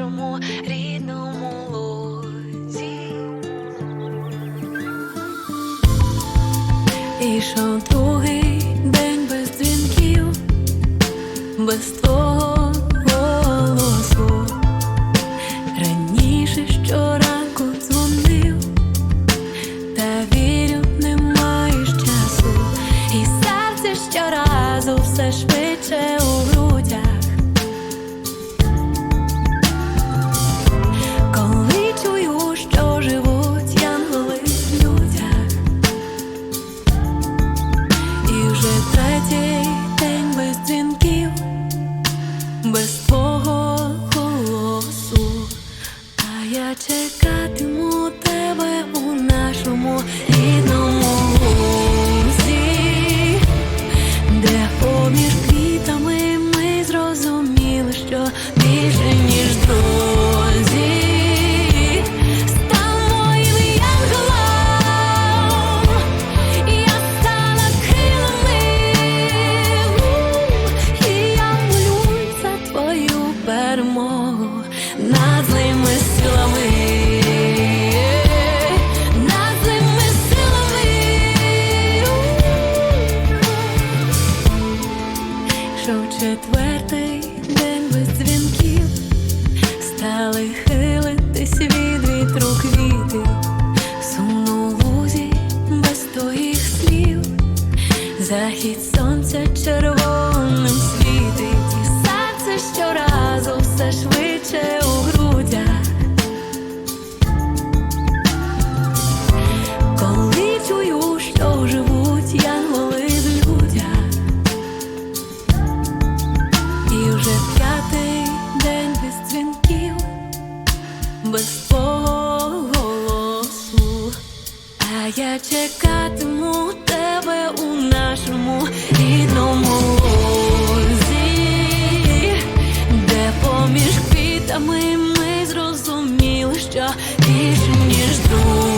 нашому рідному лузі. Ішов другий день без дзвінків, без твого голосу. Раніше щоранку дзвонив, та вірю, не маєш часу, і серце щоразу все швидше у. Без твого голосу, а я чекатиму тебе у нашому рідному лузі, де поміж квітами ми зрозуміли, що більше ніж друзі, над злими силами. Над злими силами. Йшов четвертий день без дзвінків, стали хилитись від вітру квіти, сумно в лузі без твоїх слів, захід я чекатиму тебе у нашому рідному лозі, де поміж квітами ми зрозуміли, що більше ніж друзі.